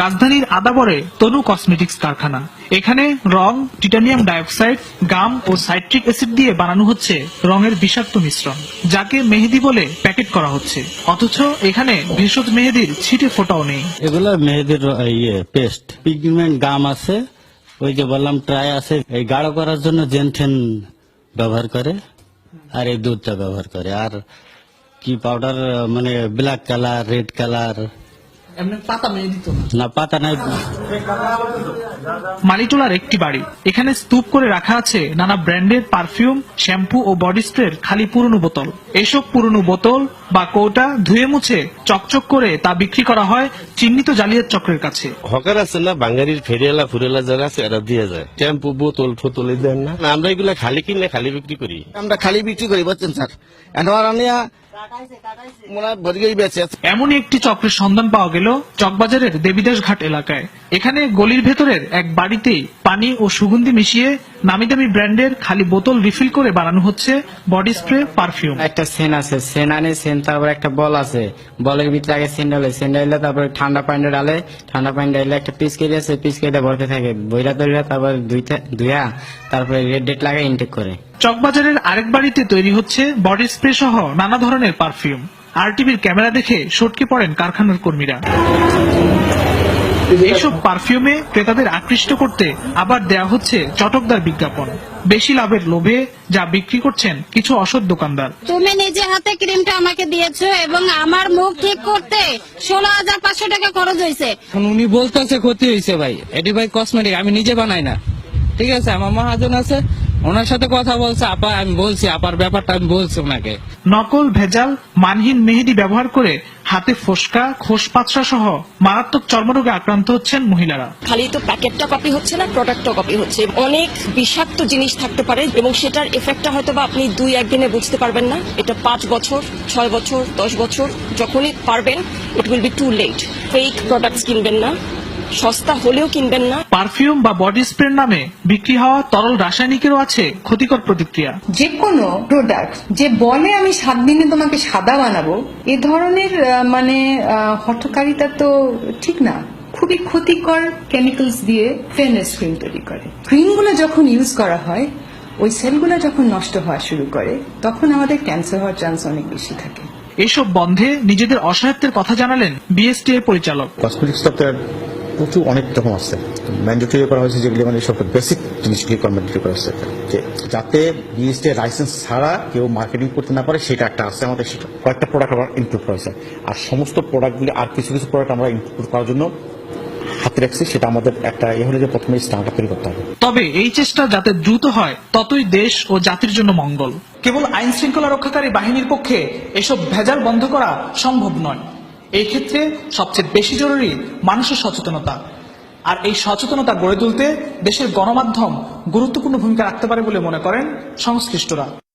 রাজধানীর আদাবরে তনু কসমেটিক্স কারখানা। এখানে রং, টিটানিয়াম ডাইঅক্সাইড, গাম ও সাইট্রিক অ্যাসিড দিয়ে বানানো হচ্ছে রঙের বিষাক্ত মিশ্রণ, যাকে মেহেদি বলে প্যাকেট করা হচ্ছে। অথচ এখানে ভেষজ মেহেদির ছিটে ফোটাও নেই। এগুলো মেয়েদের ইয়ে পেস্ট পিগমেন্ট গাম আছে, ওই যে বললাম ট্রাই আছে। এই গাঢ় করার জন্য জেনথেন ব্যবহার করে, আর এই দুধটা ব্যবহার করে। আর কি পাউডার মানে ব্ল্যাক কালার রেড কালার এমনি পাতা মেহেদি তো না। পাতা নাই। মালিটোলার একটি বাড়ি। এখানে স্তূপ করে রাখা আছে নানা ব্র্যান্ডের পারফিউম শ্যাম্পু ও বডি স্প্রের খালি পুরনো বোতল। এসব পুরনো বোতল বা কৌটা ধুয়ে মুছে চকচক করে তা বিক্রি করা হয় চিহ্নিত জালিয়াত চক্রের কাছে। হকার আছে না বাঙালির ফেরিয়ালা ফুরেলা যারা আছে এরা দিয়ে যায়। টেম্পু বোতল ফোতলে দেন না। না, আমরা এগুলা খালি কিনলে খালি বিক্রি করি। আমরা খালি বিক্রি করি বলছেন স্যার? এখন আনিয়া মনে হয় এমনই একটি চক্রের সন্ধান পাওয়া গেল চকবাজারের দেবীদাস ঘাট এলাকায়। এখানে গলির ভেতরের এক বাড়িতেই পানি ও সুগন্ধি মিশিয়ে নামি দামি ব্র্যান্ডের খালি বোতল রিফিল করে বানানো হচ্ছে বডি স্প্রে পারফিউম। একটা সেন আছে সেন আনে সেন তারপর একটা বল আছে। বলের ভিতরে আগে সেন ডালে সেন ডালে তারপরে ঠান্ডা পানি ডালে ঠান্ডা পানি ডালে একটা পিস কেটে আছে পিস কেটে ভরতে থাকে। বইরা তৈরা তারপর দুইটা দুইয়া তারপরে রেড ডেট লাগে ইনটেক করে। চকবাজারের আরেক বাড়িতে তৈরি হচ্ছে বডি স্প্রে সহ নানা ধরনের পারফিউম। আরটিভির ক্যামেরা দেখে সটকে পড়েন কারখানার কর্মীরা। এইসব পারফিউমে ক্রেতাদের আকৃষ্ট করতে আবার দেয়া হচ্ছে চটকদার বিজ্ঞাপন। বেশি লাভের লোভে যা বিক্রি করছেন কিছু অসৎ দোকানদার। তুমি নিজে হাতে ক্রিমটা আমাকে দিয়েছ এবং আমার মুখ ঠিক করতে ষোলো হাজার পাঁচশো টাকা খরচ হয়েছে। উনি বলতেছে ক্ষতি হয়েছে ভাই। এটি ভাই কসমেটিক আমি নিজে বানাই না। ঠিক আছে আমার মহাজন আছে ওনার সাথে কথা বলছে আপা আমি বলছি আপার ব্যাপারটা আমি বলছি ওনাকে। নকল ভেজাল মানহীন মেহেদি ব্যবহার করে হাতে ফোসকা খোস পাচড়া সহ মারাত্মক চর্মরোগে আক্রান্ত হচ্ছেন মহিলারা। খালি তো প্যাকেটটা কপি হচ্ছে না প্রোডাক্টটা কপি হচ্ছে। অনেক বিষাক্ত জিনিস থাকতে পারে এবং সেটার এফেক্টটা হয়তো বা আপনি দুই একদিনে বুঝতে পারবেন না। এটা পাঁচ বছর ছয় বছর দশ বছর যখনই পারবেন it will be too late fake products কিনবেন না। সস্তা হলেও কিনবেন না। পারফিউম বা বডি স্প্রে নামে বিক্রি হওয়া তরল রাসায়নিকেরও আছে ক্ষতিকর প্রতিক্রিয়া। যে কোনো প্রোডাক্ট যে বলে আমি সাত দিনে তোমাকে সাদা বানাবো এ ধরনের মানে আহ, হঠকারিতা তো ঠিক না। খুবই ক্ষতিকর কেমিক্যালস দিয়ে ফেয়ারনেস ক্রিম তৈরি করে। ক্রিমগুলো যখন ইউজ করা হয় ওই সেলগুলো যখন নষ্ট হওয়া শুরু করে তখন আমাদের ক্যান্সার হওয়ার চান্স অনেক বেশি থাকে। এসব বন্ধে নিজেদের অসহায়ত্বের কথা জানালেন বিএসটিএ পরিচালক। কসমেটিক্স প্রচুর অনেক রকম আছে। ম্যান্ডেটরি করা হয়েছে যেগুলি মানে সব বেসিক জিনিসগুলি ম্যান্ডেটরি করা হয়েছে। যে যাতে বিএসটি লাইসেন্স ছাড়া কেউ মার্কেটিং করতে না পারে, সেটা একটা আছে। আমাদের সেটা কয়েকটা প্রোডাক্ট আমরা ইনক্লুড করা হয়েছে। আর সমস্ত প্রোডাক্টগুলি আর কিছু কিছু প্রোডাক্ট আমরা ইনক্লুড করার জন্য হাতে রাখছি। সেটা আমাদের একটা এ হলে যে প্রথমে স্টার্ট তৈরি করতে হবে। তবে এই চেষ্টা যাতে দ্রুত হয়, ততই দেশ ও জাতির জন্য মঙ্গল। কেবল আইন শৃঙ্খলা রক্ষাকারী বাহিনীর পক্ষে এসব ভেজাল বন্ধ করা সম্ভব নয়। এই ক্ষেত্রে সবচেয়ে বেশি জরুরি মানুষের সচেতনতা। আর এই সচেতনতা গড়ে তুলতে দেশের গণমাধ্যম গুরুত্বপূর্ণ ভূমিকা রাখতে পারে বলে মনে করেন সংশ্লিষ্টরা।